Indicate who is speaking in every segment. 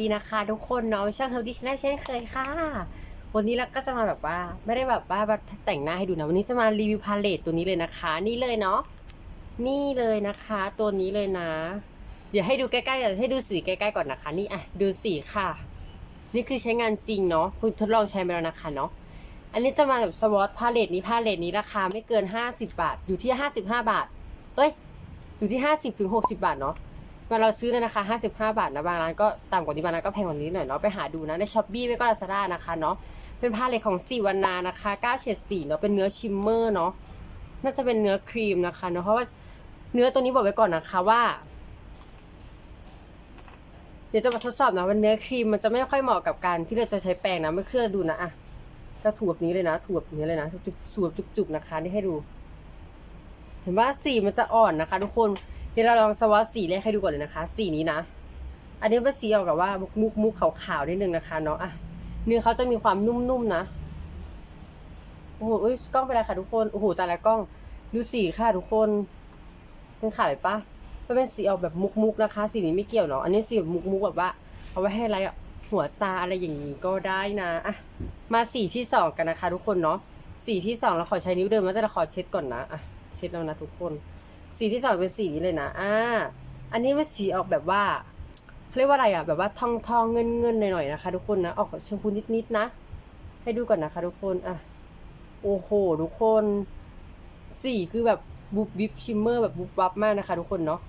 Speaker 1: ดีนะคะทุกคนเนาะช่างเฮลดิชแนลเช่นเคยค่ะ วันนี้เราก็จะมาแบบว่าไม่ได้แบบว่าแต่งหน้าให้ดูนะวันนี้จะมารีวิวพาเลตตัวนี้เลยนะคะ นี่เลยเนาะนี่เลยนะคะ ตัวนี้เลยนะ เดี๋ยวให้ดูใกล้ๆเดี๋ยวให้ดูสีใกล้ๆก่อนนะคะ นี่อะดูสีค่ะ นี่คือใช้งานจริงเนาะคุณทดลองใช้ไปแล้วนะคะเนาะอันนี้จะมาแบบสวอตพาเลตนี้พาเลตนี้ราคาไม่เกิน 50 บาท อยู่ที่ 55 บาทเอ้ยอยู่ที่ 50ถึง60 บาทเนาะ มาเราซื้อในราคา 55 บาทนะบางร้านก็ต่ำกว่านี้บางร้านก็แพงกว่านี้หน่อยเนาะไปหาดูนะในช้อปปี้ไม่ก็ลาซาด้านะคะเนาะเป็นผ้าเหล็กของสีวันนานะคะ9เฉดสีเนาะเป็นเนื้อชิมเมอร์เนาะน่าจะเป็นเนื้อครีมนะคะเนาะเพราะว่าเนื้อตัวนี้บอกไว้ก่อนนะคะว่า เดี๋ยวจะมาทดสอบนะว่าเนื้อครีมมันจะไม่ค่อยเหมาะกับการที่เราจะใช้แปรงนะไม่เชื่อดูนะอะก็ถูแบบนี้เลยนะถูแบบนี้เลยนะจุกๆสวบจุกๆนะคะนี่ให้ดู เห็นว่าสีมันจะอ่อนนะคะ ทุกคน เดี๋ยวเราลองสวอตสีแรกให้ดูก่อนเลยนะคะ สีนี้นะ อันนี้เป็นสีออกกับว่ามุกมุกขาวๆนิดนึงนะคะเนาะอะเนื้อเขาจะมีความนุ่มๆนะโอ้โหกล้องเป็นไรค่ะทุกคนโอ้โหแต่ละกล้องดูสีค่ะทุกคนเป็นขายปะมันเป็นสีออกแบบมุกๆนะคะ สีนี้ไม่เกี่ยวเนาะอันนี้สีมุกๆแบบว่า เอาไว้ให้อะไรหัวตาอะไรอย่างนี้ก็ได้นะอะมาสีที่สองกันนะคะ ทุกคนเนาะสีที่สองเราขอใช้นิ้วเดิมแล้วแต่เราขอเช็ดก่อนนะอะเช็ดแล้วนะทุกคน สีที่สองเป็นสีนี้เลยนะ อ่า อันนี้เป็นสีออกแบบว่าเรียกว่าอะไรอะ แบบว่าทองทองเงินเงินหน่อยๆนะคะ ทุกคนนะ ออกชมพูนิดๆนะ ให้ดูก่อนนะคะ ทุกคน อะ โอ้โห ทุกคน สีคือแบบบุบวิบชิมเมอร์แบบบุบวับมากนะคะ ทุกคนเนาะ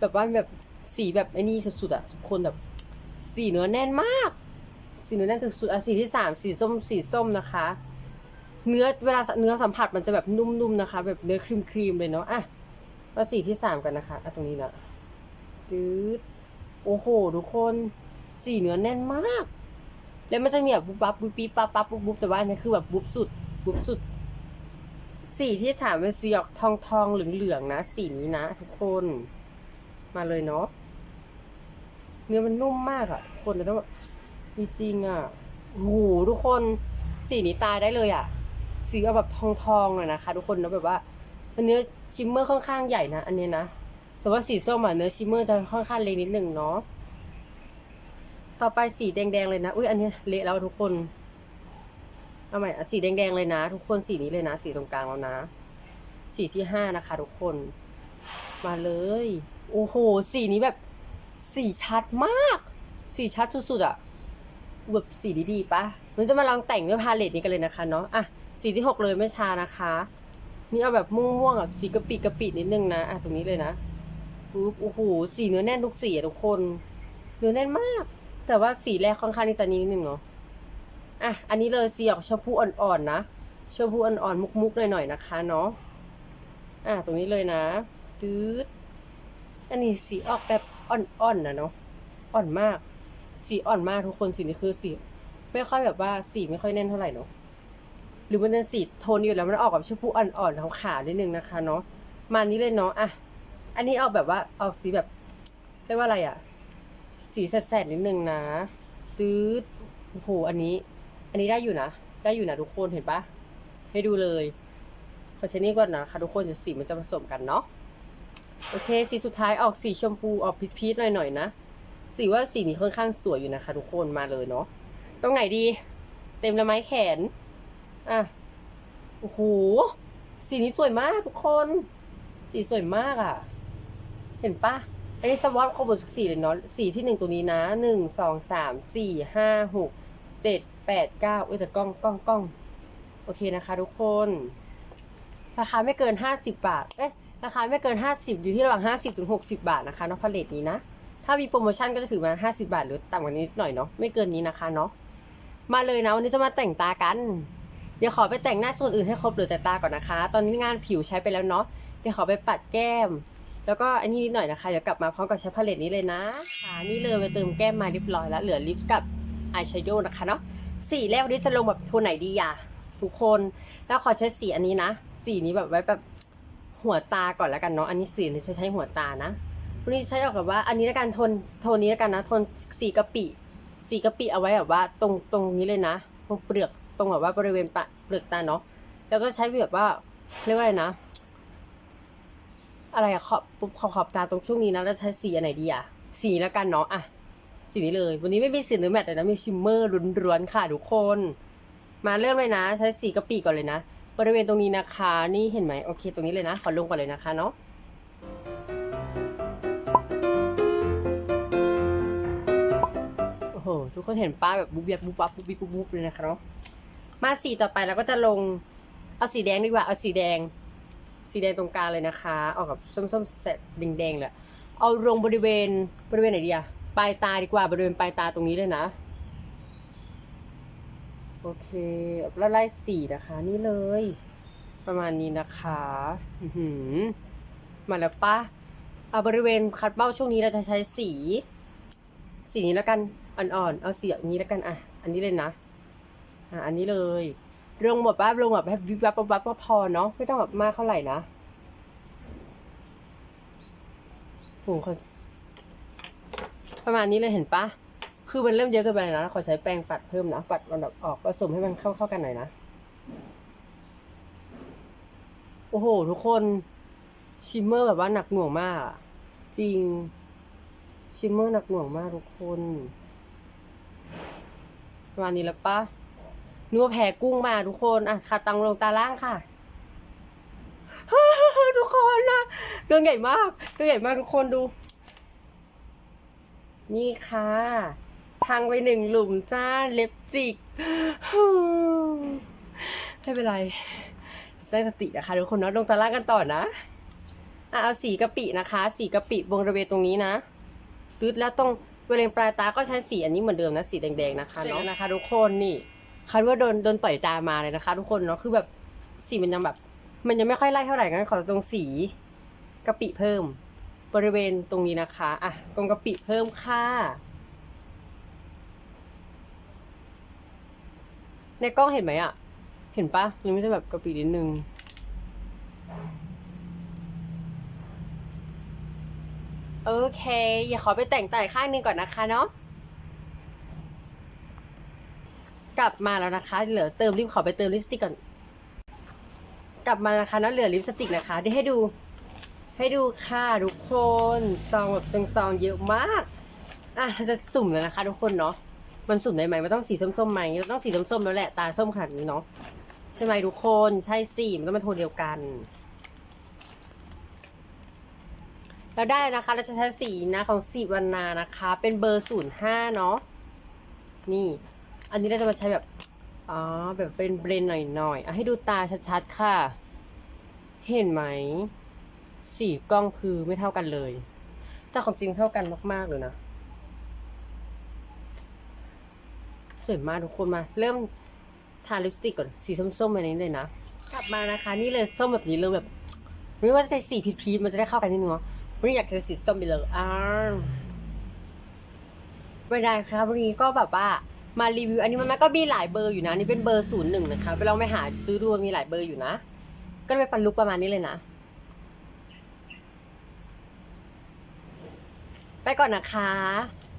Speaker 1: แบบว่าแบบสีแบบไอ้นี่สุดๆอะทุกคนแบบ สีเนื้อแน่นมาก สีเนื้อแน่นสุดๆอะสีที่สามสีส้มสีส้มนะคะ เนื้อเวลาเนื้อสัมผัสมันจะแบบนุ่มๆนะคะ แบบเนื้อครีมๆเลยเนาะ อะ มาสีที่สามกันนะคะอะตรงนี้นะจืดโอ้โห ทุกคนสีเนื้อแน่นมาก แล้วมันจะมีแบบบุบบับบุบปีบปั๊บปั๊บบุบบุบแต่ว่าอันนี้คือแบบบุบสุดบุบสุด สีที่สามเป็นสีออกทองทองเหลืองเหลืองนะสีนี้นะ ทุกคนมาเลยเนาะเนื้อมันนุ่มมากอะทุกคนแต่ต้องแบบจริงๆอะโอ้โหทุกคนสีนี้ตายได้เลยอะสีเอาแบบทองทองเลยนะคะ ทุกคนแล้วแบบว่า เนื้อชิมเมอร์ค่อนข้างใหญ่นะอันนี้นะสมมติว่าสีส้มอะเนื้อชิมเมอร์จะค่อนข้างเล็กนิดหนึ่งเนาะต่อไปสีแดงๆเลยนะอุ้ยอันนี้เละแล้วทุกคนเอาใหม่สีแดงๆเลยนะ ทุกคนสีนี้เลยนะ สีตรงกลางแล้วนะ สีที่ห้านะคะ ทุกคน มาเลย โอ้โห สีนี้แบบ สีชัดมาก สีชัดสุดๆอะแบบสีดีๆปะมันจะมาลองแต่งด้วยพาเลตนี้กันเลยนะคะเนาะอะสีที่หกเลยไม่ช้านะคะ นี่เอาแบบม่วงๆอะสีกะปิกะปินิดนึงนะอะตรงนี้เลยนะปุ๊บโอ้โหสีเนื้อแน่นทุกสีอะทุกคนเนื้อแน่นมาก แต่ว่าสีแรกค่อนข้างที่จะนิดนึงเนาะอะอันนี้เลยสีออกชมพูอ่อนๆนะชมพูอ่อนๆมุกๆหน่อยๆนะคะเนาะอะตรงนี้เลยนะตืดอันนี้สีออกแบบอ่อนๆนะเนาะอ่อนมาก สีอ่อนมากทุกคนสีนี้คือสีไม่ค่อยแบบว่าสีไม่ค่อยแน่นเท่าไหร่เนาะ หรือมันเป็นสีโทนอยู่แล้วมันออกกับชมพูอ่อนๆขาวๆนิดนึงนะคะเนาะมานี้เลยเนาะอะอันนี้ออกแบบว่าออกสีแบบเรียกว่าอะไรอะ สีแสดๆนิดนึงนะตืดโอ้โหอันนี้ อันนี้ได้อยู่นะ ได้อยู่นะทุกคนเห็นปะให้ดูเลยขอใช้นี่ก่อนนะคะทุกคนจะสีมันจะผสมกันเนาะโอเค สีสุดท้ายออกสีชมพูออกพีชๆหน่อยๆนะสีว่าสีนี้ค่อนข้างสวยอยู่นะคะ ทุกคนมาเลยเนาะตรงไหนดี เต็มละไม้แขน อะ โอ้โห สีนี้สวยมากทุกคน สีสวยมากอะ เห็นปะอันนี้สวอตครบหมดทุกสีเลยเนาะ สีที่หนึ่งตัวนี้นะ หนึ่ง สอง สาม สี่ ห้า หก เจ็ด แปด เก้าเอ้ยแต่กล้องกล้องกล้อง โอเคนะคะทุกคน ราคาไม่เกินห้าสิบบาท เอ๊ะ ราคาไม่เกินห้าสิบอยู่ที่ระหว่างห้าสิบถึงหกสิบาทนะคะเนาะพาเลตนี้นะ ถ้ามีโปรโมชั่นก็จะถือมาห้าสิบาทหรือต่ำกว่านี้นิดหน่อยเนาะ ไม่เกินนี้นะคะเนาะ มาเลยนะวันนี้จะมาแต่งตากัน เดี๋ยวขอไปแต่งหน้าส่วนอื่นให้ครบหลือแต่ตาก่อนนะคะ ตอนนี้งานผิวใช้ไปแล้วเนาะ เดี๋ยวขอไปปัดแก้ม แล้วก็อันนี้นิดหน่อยนะคะ เดี๋ยวกลับมาพร้อมกับใช้พาเลตนี้เลยนะค่ะนี่เลยไปเติมแก้มมาเรียบร้อยแล้ว เหลือลิปกับอายแชโดว์นะคะเนาะ สีแรกวันนี้จะลงแบบโทนไหนดีอะทุกคน แล้วขอใช้สีอันนี้นะ สีนี้แบบไว้แบบหัวตาก่อนแล้วกันเนาะ อันนี้สีนี้จะใช้หัวตานะ วันนี้ใช้ออกแบบว่า อันนี้แล้วกันโทนโทนนี้แล้วกันนะ โทนสีกะปิ สีกะปิเอาไว้แบบว่าตรงตรงนี้เลยนะ ตรงเปลือก ตรงแบบว่าบริเวณเปลือกตาเนาะแล้วก็ใช้แบบว่าเรียกว่าอะไรนะ อะไรอะขอบขอบขอบตาตรงช่วงนี้นะแล้วใช้สีอันไหนดีอะสีแล้วกันเนาะอะสีนี้เลย วันนี้ไม่มีสีเนื้อแมตต์เลยนะมีชิมเมอร์ล้วนๆค่ะทุกคน มาเริ่มเลยนะ ใช้สีกะปิก่อนเลยนะบริเวณตรงนี้นะคะ นี่เห็นไหมโอเค ตรงนี้เลยนะ ขอลงก่อนเลยนะคะเนาะโอ้โห ทุกคนเห็นป้าแบบบุ๊บยับบุบปับบุบบิบบุบบุบเลยนะคะเนาะ มาสีต่อไปเราก็จะลงเอาสีแดงดีกว่า เอาสีแดง สีแดงตรงกลางเลยนะคะออกกับส้มๆแสดแดงๆเลยเอาลงบริเวณบริเวณไหนดีอะปลายตาดีกว่าบริเวณปลายตาตรงนี้เลยนะ โอเคแล้วไล่สีนะคะ นี่เลย ประมาณนี้นะคะมาแล้วปะเอาบริเวณคัดเบ้าช่วงนี้เราจะใช้สี สีนี้แล้วกันอ่อนๆ เอาสีอย่างนี้แล้วกันอะ อันนี้เลยนะ อะอันนี้เลยลงหมดปั๊บลงแบบแบบวิบวับวับวับก็พอเนาะไม่ต้องแบบมากเท่าไหร่นะโหเขาประมาณนี้เลยเห็นปะคือมันเริ่มเยอะเกินไปแล้วนะขอใช้แปรงปัดเพิ่มนะปัดมันแบบออกผสมให้มันเข้าเข้ากันหน่อยนะโอ้โห ทุกคนชิมเมอร์แบบว่าหนักหน่วงมาก จริงชิมเมอร์หนักหน่วงมากทุกคนประมาณนี้แล้วปะ นัวแผ่กุ้งมาทุกคนอะขาตังลงตาล่างค่ะทุกคนนะเรื่องใหญ่มากเรื่องใหญ่มากทุกคนดู นี่ค่ะพังไปหนึ่งหลุมจ้าเล็บจิกไม่เป็นไรใช้สตินะคะทุกคนเนาะลงตาล่างกันต่อนะอะเอาสีกะปินะคะ สีกะปิบริเวณตรงนี้นะตืดแล้วตรงบริเวณปลายตาก็ใช้สีอันนี้เหมือนเดิมนะสีแดงๆนะคะเนาะนะคะ ทุกคนนี่ คันว่าโดนโดนต่อยตามาเลยนะคะ ทุกคนเนาะคือแบบสีมันยังแบบ มันยังไม่ค่อยไล่เท่าไหร่งั้นขอตรงสีกะปิเพิ่ม บริเวณตรงนี้นะคะอะตรงกะปิเพิ่มค่ะในกล้องเห็นไหมอะเห็นปะมันไม่ใช่แบบกะปินิดนึงโอเค อย่าขอไปแต่งแตาอีกข้างนึงก่อนนะคะเนาะ กลับมาแล้วนะคะ เหลือเติมลิปขอไปเติมลิปสติกก่อน กลับมานะคะแล้วเหลือลิปสติกนะคะเดี๋ให้ดู ให้ดูค่ะทุกคนซองแบบซองๆเยอะมากอะเราจะสุ่มแล้วนะคะ ทุกคนเนาะมันสุ่มได้ไหมมันต้องสีส้มๆไหมเราต้องสีส้มๆแล้วแหละตาส้มขนาดนี้เนาะใช่ไหมทุกคนใช่สิมันต้องเป็นโทนเดียวกันแล้วได้นะคะเราจะใช้สีนะของสีวันนานะคะ เป็นเบอร์ศูนย์ห้าเนาะนี่ อันนี้เราจะมาใช้แบบ อ๋อ แบบเป็นเบรนหน่อยๆอะให้ดูตาชัดๆค่ะ เห็นไหม สีกล้องคือไม่เท่ากันเลย แต่ความจริงเท่ากันมากๆเลยนะ สวยมากทุกคนมา เริ่มทาลิปสติกก่อน สีส้มๆแบบนี้เลยนะ กลับมานะคะ นี่เลยส้มแบบนี้เลยแบบ ไม่ว่าจะใช้สีพีชๆมันจะได้เข้ากันนิดนึงเนาะวันนี้อยากจะสีส้มไปเลยอ้าวไม่ได้ครับวันนี้ก็แบบว่า มารีวิวอันนี้มันก็มีหลายเบอร์อยู่นะนี่เป็นเบอร์ศูนย์หนึ่งนะคะไปลองไปหาซื้อดูมีหลายเบอร์อยู่นะ ก็ไปปันลุกประมาณนี้เลยนะ ไปก่อนนะคะ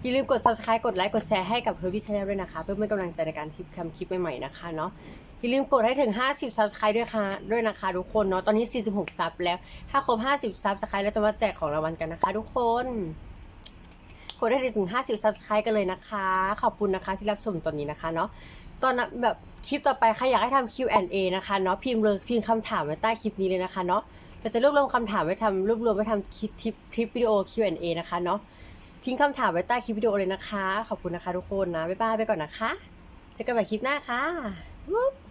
Speaker 1: อย่าลืมกด subscribe กดไลค์กดแชร์ให้กับ h e r b y Channel ด้วยนะคะ เพื่อเป็นกำลังใจในการทำคลิปใหม่ๆนะคะเนาะอย่าลืมกดให้ถึง 50 subscribe ด้วยค่ะด้วยนะคะทุกคนเนาะตอนนี้ 46 ซับแล้วถ้าครบ 50 subscribe แล้วจะมาแจกของรางวัลกันนะคะ ทุกคน กดให้ถึง 50 subscribe กันเลยนะคะ ขอบคุณนะคะที่รับชมตอนนี้นะคะเนาะตอนแบบคลิปต่อไปใครอยากให้ทำ Q&A นะคะเนาะพิมพ์เลยพิมพ์คำถามไว้ใต้คลิปนี้เลยนะคะเนาะเราจะรวบรวมคำถามไว้ทำรวบรวมไว้ทำคลิปคลิปคลิปวิดีโอ Q&A นะคะเนาะทิ้งคำถามไว้ใต้คลิปวิดีโอเลยนะคะ ขอบคุณนะคะทุกคนนะบ๊ายบายไปก่อนนะคะเจอกันใหม่คลิปหน้าค่ะ